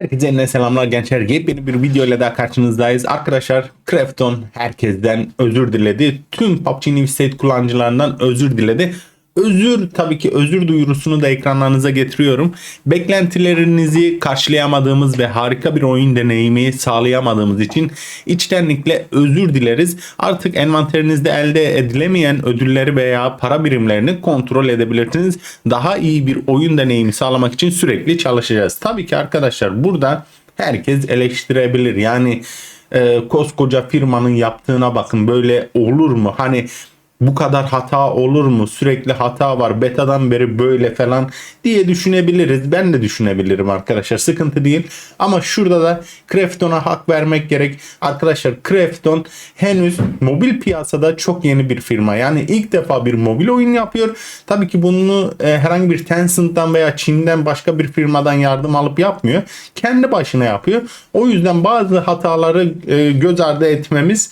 Herkese eline selamlar gençler. Yepyeni bir video ile daha karşınızdayız. Arkadaşlar Krafton herkesten özür diledi. Tüm PUBG New State kullanıcılarından özür diledi. Özür tabii ki özür duyurusunu da ekranlarınıza getiriyorum. Beklentilerinizi karşılayamadığımız ve harika bir oyun deneyimi sağlayamadığımız için içtenlikle özür dileriz. Artık envanterinizde elde edilemeyen ödülleri veya para birimlerini kontrol edebilirsiniz. Daha iyi bir oyun deneyimi sağlamak için sürekli çalışacağız. Tabii ki arkadaşlar burada herkes eleştirebilir. Yani e, koskoca firmanın yaptığına bakın böyle olur mu? Hani bu kadar hata olur mu? Sürekli hata var. Betadan beri böyle falan diye düşünebiliriz. Ben de düşünebilirim arkadaşlar. Sıkıntı değil. Ama şurada da Krafton'a hak vermek gerek. Arkadaşlar Krafton henüz mobil piyasada çok yeni bir firma. Yani ilk defa bir mobil oyun yapıyor. Tabii ki bunu e, herhangi bir Tencent'tan veya Çin'den başka bir firmadan yardım alıp yapmıyor. Kendi başına yapıyor. O yüzden bazı hataları e, göz ardı etmemiz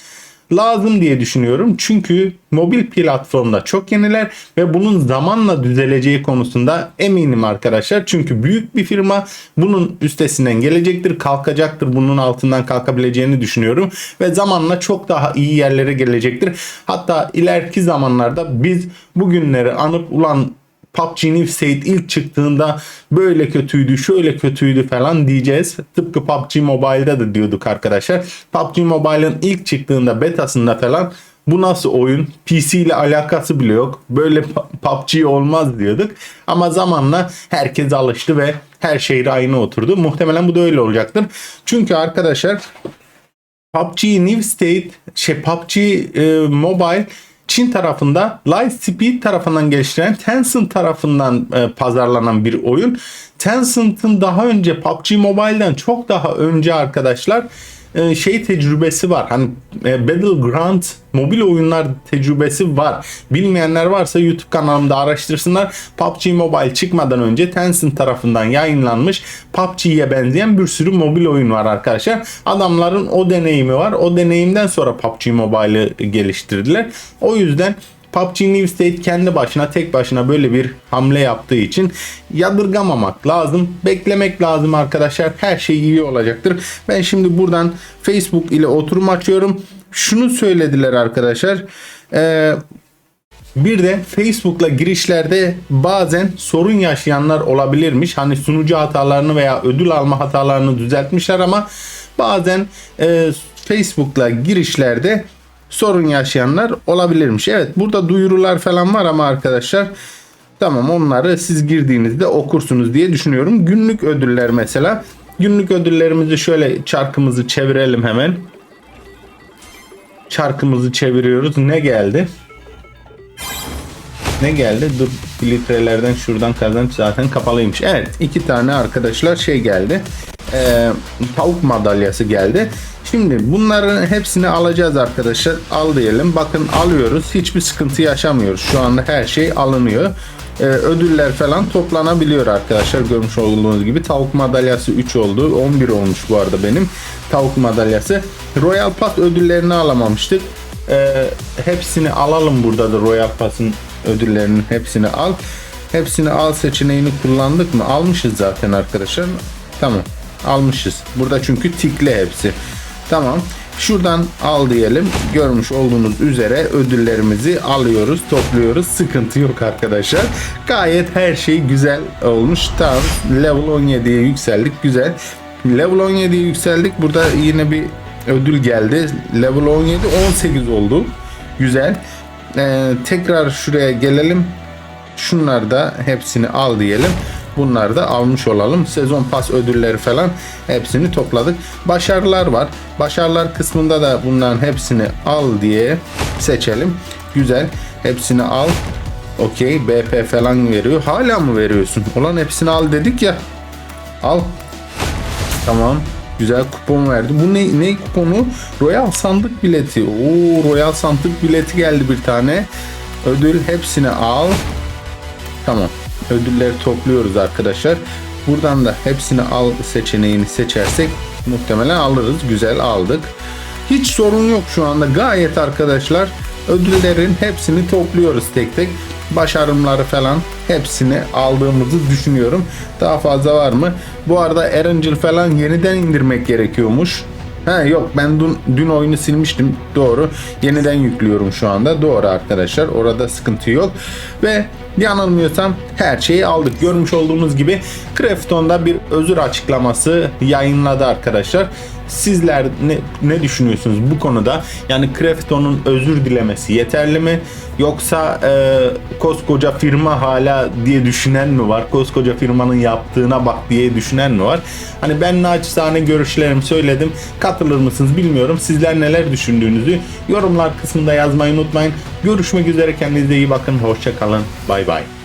lazım diye düşünüyorum. Çünkü mobil platformda çok yeniler ve bunun zamanla düzeleceği konusunda eminim arkadaşlar. Çünkü büyük bir firma bunun üstesinden gelecektir, kalkacaktır. Bunun altından kalkabileceğini düşünüyorum ve zamanla çok daha iyi yerlere gelecektir. Hatta ileriki zamanlarda biz bugünleri anıp ulan PUBG New State ilk çıktığında böyle kötüydü, şöyle kötüydü falan diyeceğiz. Tıpkı PUBG Mobile'da da diyorduk arkadaşlar. PUBG Mobile'ın ilk çıktığında betasında falan bu nasıl oyun? PC ile alakası bile yok. Böyle PUBG olmaz diyorduk. Ama zamanla herkes alıştı ve her şey rayına oturdu. Muhtemelen bu da öyle olacaktır. Çünkü arkadaşlar PUBG New State, şey PUBG e, Mobile Çin tarafında Lightspeed tarafından geliştirilen Tencent tarafından e, pazarlanan bir oyun. Tencent'ın daha önce PUBG Mobile'den çok daha önce arkadaşlar e, şey tecrübesi var. Hani e, Battleground mobil oyunlar tecrübesi var. Bilmeyenler varsa YouTube kanalımda araştırsınlar. PUBG Mobile çıkmadan önce Tencent tarafından yayınlanmış PUBG'ye benzeyen bir sürü mobil oyun var arkadaşlar. Adamların o deneyimi var. O deneyimden sonra PUBG Mobile'ı geliştirdiler. O yüzden PUBG New State kendi başına tek başına böyle bir hamle yaptığı için yadırgamamak lazım. Beklemek lazım arkadaşlar. Her şey iyi olacaktır. Ben şimdi buradan Facebook ile oturum açıyorum. Şunu söylediler arkadaşlar. Ee, bir de Facebook'la girişlerde bazen sorun yaşayanlar olabilirmiş. Hani sunucu hatalarını veya ödül alma hatalarını düzeltmişler ama bazen e, Facebook'la girişlerde sorun yaşayanlar olabilirmiş. Evet burada duyurular falan var ama arkadaşlar tamam onları siz girdiğinizde okursunuz diye düşünüyorum. Günlük ödüller mesela. Günlük ödüllerimizi şöyle çarkımızı çevirelim hemen. Çarkımızı çeviriyoruz. Ne geldi? Ne geldi? Dur filtrelerden şuradan kazanç zaten kapalıymış. Evet iki tane arkadaşlar şey geldi. Ee, tavuk madalyası geldi. Şimdi bunların hepsini alacağız arkadaşlar. Al diyelim. Bakın alıyoruz. Hiçbir sıkıntı yaşamıyoruz. Şu anda her şey alınıyor. Ee, ödüller falan toplanabiliyor arkadaşlar. Görmüş olduğunuz gibi tavuk madalyası 3 oldu. 11 olmuş bu arada benim tavuk madalyası. Royal Pass ödüllerini alamamıştık. Ee, hepsini alalım burada da Royal Pass'ın ödüllerinin hepsini al. Hepsini al seçeneğini kullandık mı? Almışız zaten arkadaşlar. Tamam. Almışız. Burada çünkü tikli hepsi. Tamam. Şuradan al diyelim. Görmüş olduğunuz üzere ödüllerimizi alıyoruz, topluyoruz. Sıkıntı yok arkadaşlar. Gayet her şey güzel olmuş. Tamam. Level 17'ye yükseldik. Güzel. Level 17'ye yükseldik. Burada yine bir ödül geldi. Level 17 18 oldu. Güzel. Ee, tekrar şuraya gelelim. Şunlar da hepsini al diyelim. Bunları da almış olalım. Sezon pas ödülleri falan hepsini topladık. Başarılar var. Başarılar kısmında da bunların hepsini al diye seçelim. Güzel. Hepsini al. Okey. BP falan veriyor. Hala mı veriyorsun? Ulan hepsini al dedik ya. Al. Tamam. Güzel kupon verdi. Bu ne, ne kuponu? Royal sandık bileti. Oo, Royal sandık bileti geldi bir tane. Ödül hepsini al. Tamam. Ödülleri topluyoruz arkadaşlar. Buradan da hepsini al seçeneğini seçersek muhtemelen alırız. Güzel aldık. Hiç sorun yok şu anda. Gayet arkadaşlar ödüllerin hepsini topluyoruz tek tek. başarımları falan hepsini aldığımızı düşünüyorum. Daha fazla var mı? Bu arada Erangel falan yeniden indirmek gerekiyormuş. Ha yok ben dün, dün oyunu silmiştim doğru. Yeniden yüklüyorum şu anda. Doğru arkadaşlar. Orada sıkıntı yok. Ve yanılmıyorsam her şeyi aldık. Görmüş olduğunuz gibi Krefton'da bir özür açıklaması yayınladı arkadaşlar. Sizler ne, ne düşünüyorsunuz bu konuda? Yani Krefton'un özür dilemesi yeterli mi? Yoksa e, koskoca firma hala diye düşünen mi var? Koskoca firmanın yaptığına bak diye düşünen mi var? Hani ben naçizane görüşlerimi söyledim. Katılır mısınız bilmiyorum. Sizler neler düşündüğünüzü yorumlar kısmında yazmayı unutmayın. Görüşmek üzere kendinize iyi bakın. Hoşçakalın. Bay bay.